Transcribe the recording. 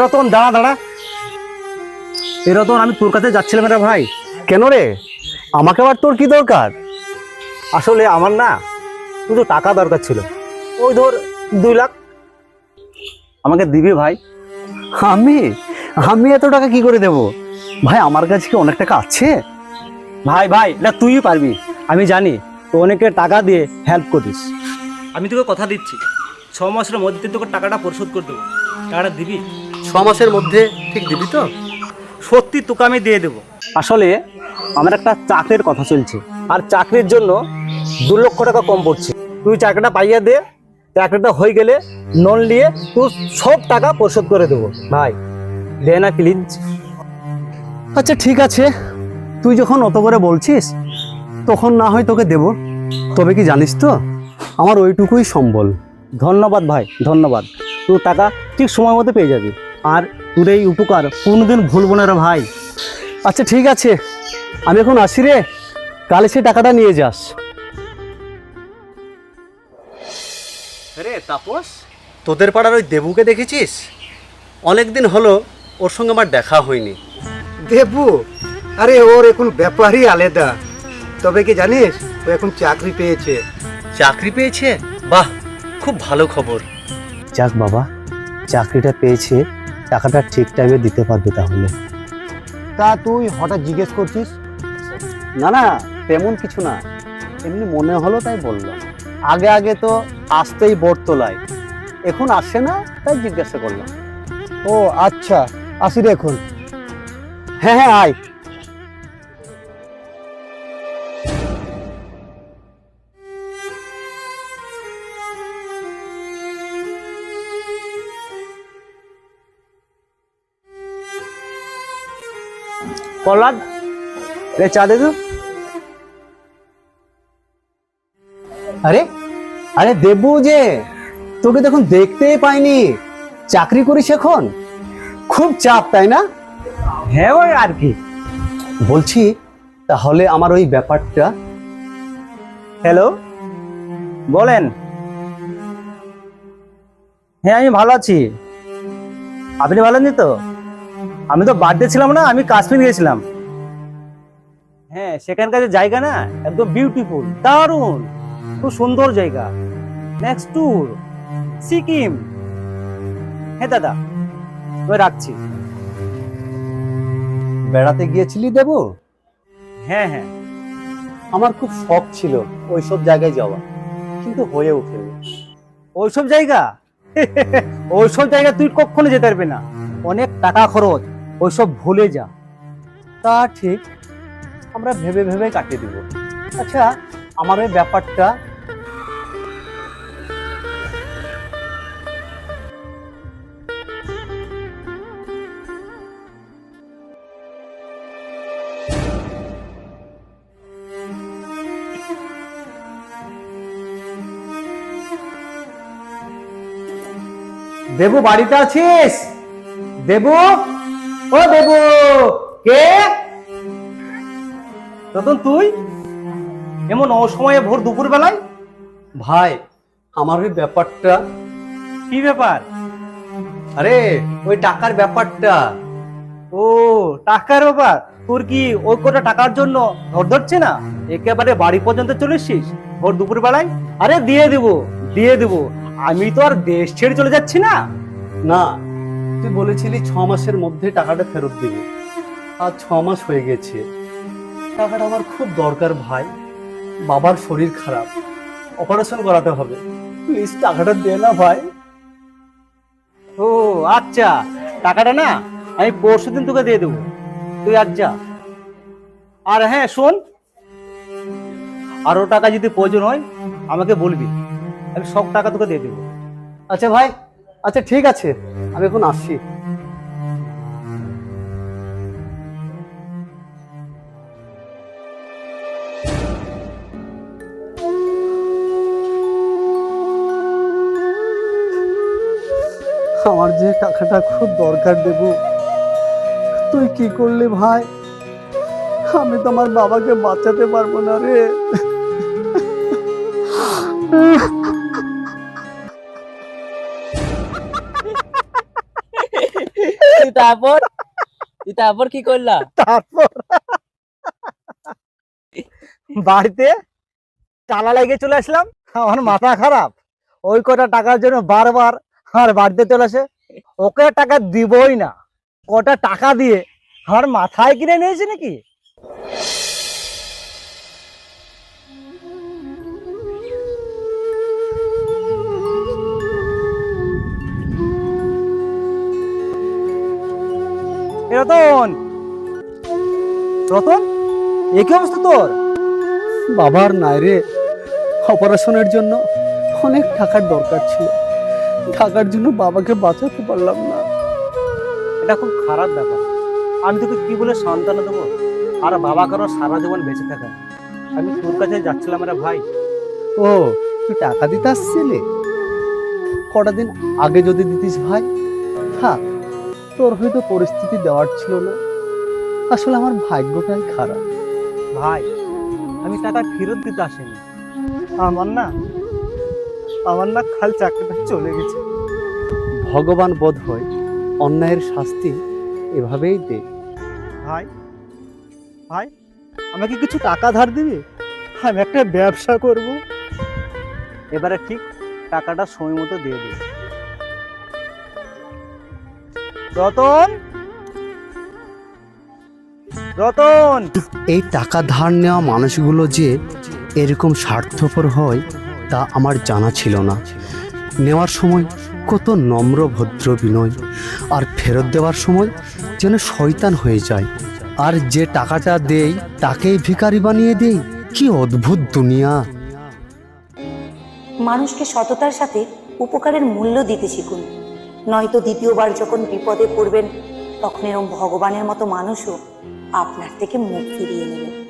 রতন দাঁড়া দাঁড়া। এ রতন আমি তোর কাছে যাচ্ছিলাম রে ভাই। কেন রে? আমাকে আবার তোর কি দরকার? আসলে আমার না শুধু টাকা দরকার ছিল। ওই ধর, দুই লাখ। আমাকে দিবি ভাই? আমি? আমি এত টাকা কি করে দেব? ভাই, আমার কাছে কি অনেক টাকা আছে? ভাই ভাই না তুই পারবি। আমি জানি তো অনেকে টাকা দিয়ে হেল্প করিস। আমি তোকে কথা দিচ্ছি। ছ মাসের মধ্যে তোকে টাকাটা পরিশোধ করে দেবো। টাকাটা দিবি? ছ মাসের মধ্যে ঠিক দিবি তো? সত্যি তোকে আমি দিয়ে দেবো। আসলে আমার একটা চাকরির কথা চলছে আর চাকরির জন্য দু লক্ষ টাকা কম পড়ছে। তুই চাকরিটা পাইয়া দে চাকরিটা হয়ে গেলে লোন নিয়ে তুই সব টাকা পরিশোধ করে দেবো। ভাই দে না প্লিজ আচ্ছা ঠিক আছে। তুই যখন অত করে বলছিস তখন না হয় তোকে দেব। তবে কি জানিস তো আমার ওইটুকুই সম্বল। ধন্যবাদ ভাই ধন্যবাদ। তুই টাকা ঠিক সময় মতো পেয়ে যাবি। আর তোর এই উপকার কোনোদিন ভুলবো না রে ভাই। আচ্ছা ঠিক আছে। আমি এখন আসি রে। কাল সে টাকাটা নিয়ে যাস। রে তাপস তোদের পাড়ার ওই দেবুকে দেখেছিস? অনেক দিন হলো ওর সঙ্গে আমার দেখা হয়নি। দেবু? আরে ওর এখন ব্যাপারই আলাদা। তবে কি জানিস ও এখন চাকরি পেয়েছে। চাকরি পেয়েছে? বাহ খুব ভালো খবর। যাক বাবা চাকরিটা পেয়েছে। টাকাটা ঠিক টাইমে দিতে পারবে তাহলে। তা তুই হঠাৎ জিজ্ঞেস করছিস? না না তেমন কিছু না। এমনি মনে হলো তাই বললাম আগে আগে তো আসতেই বটতলায়। তোলায় এখন আসে না তাই জিজ্ঞাসা করলাম। ও আচ্ছা আসি রে এখন। হ্যাঁ হ্যাঁ আয়। প্রহ্লাদ, রে চা দে আরে আরে দেবু যে, তোকে দেখুন দেখতেই পাইনি। চাকরি করিস এখন? খুব চাপ, তাই না? হ্যাঁ আর কি। বলছি, তাহলে আমার ওই ব্যাপারটা। হ্যালো? বলেন। হ্যাঁ আমি ভালো আছি। আপনি ভালো আছেন তো? আমি তো বার্থডে ছিলাম না আমি কাশ্মীর গেছিলাম। হ্যাঁ সেখানকার যে জায়গা না একদম বিউটিফুল দারুণ খুব সুন্দর জায়গা। Next tour Sikkim. হ্যাঁ দাদা আমি রাখছি। বেড়াতে গিয়েছিলি দেবু? হ্যাঁ হ্যাঁ। আমার খুব শখ ছিল ওইসব জায়গায় যাওয়া কিন্তু হয়ে ওঠেনি। ওইসব জায়গা? ওইসব জায়গা তুই কখনো যেতে পারবি না। অনেক টাকা খরচ। ওইসব ভুলে যা। তা ঠিক আমরা ভেবে ভেবে কাটিয়ে দিব। আচ্ছা আমার ওই ব্যাপারটা দেবু বাড়িতে আছিস? দেবু? ও দেবু কে? রতন তুই? এমন অসময়ে ভোর দুপুর বেলায় ভাই আমার ওই ব্যাপারটা। কি ব্যাপার? আরে ওই টাকার ব্যাপারটা। ও টাকার ব্যাপার? তোর কি ওই কোটা টাকার জন্য ধর ধরছে না? একেবারে বাড়ি পর্যন্ত চলে এসছিস ভোর দুপুর বেলায় আরে দিয়ে দেবো দিয়ে দেবো। আমি তো আর দেশ ছেড়ে চলে যাচ্ছি না। না তুই বলেছিলি ছ মাসের মধ্যে টাকাটা ফেরত দিবি। আর ছ মাস হয়ে গেছে। টাকাটা আমার খুব দরকার ভাই। বাবার শরীর খারাপ। অপারেশন করাতে হবে। প্লিজ টাকাটা দে না ভাই। ও আচ্ছা। টাকাটা না, আমি পরশু দিন তোকে দিয়ে দেবো। তুই আজ যা। আর হ্যাঁ শোন। আরও টাকা যদি প্রয়োজন হয়, আমাকে বলবি। আমি সব টাকা তোকে দিয়ে দেবো। আচ্ছা ভাই আচ্ছা ঠিক আছে। আমি এখন আসছি। আমার যে টাকাটা খুব দরকার দেব, তুই কি করলি ভাই? আমি তো আমার বাবাকে বাঁচাতে পারব না রে। তারপর? তারপর কি করলা? তারপর? বাড়িতে তালা লাগিয়ে চলে আসলাম। আমার মাথা খারাপ। ওই কটা টাকার জন্য বারবার আমার বাড়িতে চলে আসে। ওকে টাকা দিবই না। কটা টাকা দিয়ে আমার মাথায় কিনে নিয়েছে নাকি? রতন। রতন এ কি অবস্থা তোর? বাবার নাই রে। অপারেশনের জন্য অনেক টাকার দরকার ছিল। টাকার জন্য বাবাকে বাঁচাতে পারলাম না। এটা খুব খারাপ ব্যাপার। আমি তোকে কি বলে সান্ত্বনা দেবো? আর বাবা কারও সারা জীবন বেঁচে থাকা। আমি তোর কাছে যাচ্ছিলাম রে ভাই। ও তুই টাকা দিতে আসছিলে? কটা দিন আগে যদি দিতিস ভাই? থাক তোর হয়তো পরিস্থিতি দেওয়ার ছিল না। আসলে আমার ভাগ্যটাই খারাপ। ভাই আমি টাকা ফেরত দিতে আসিনি। আমার না আমার না খাল চাকরিটা চলে গেছে। ভগবান বোধ হয় অন্যায়ের শাস্তি এভাবেই দে। ভাই ভাই আমাকে কিছু টাকা ধার দিবি? আমি একটা ব্যবসা করব। এবারে ঠিক টাকাটা সময় মতো দিয়ে দিবি। রতন? রতন? এই টাকা ধার নেওয়া মানুষগুলো যে এরকম স্বার্থপর হয় তা আমার জানা ছিল না। নেওয়ার সময় কত নম্র ভদ্র বিনয় আর ফেরত দেওয়ার সময় যেন শয়তান হয়ে যায়। আর যে টাকাটা দেই তাকেই ভিখারি বানিয়ে দেই কি অদ্ভুত দুনিয়া। মানুষকে সততার সাথে উপকারের মূল্য দিতে শিখুন। নয়তো দ্বিতীয়বার যখন বিপদে পড়বেন, তখন এরম ভগবানের মতো মানুষও আপনার থেকে মুখ ফিরিয়ে নেবে।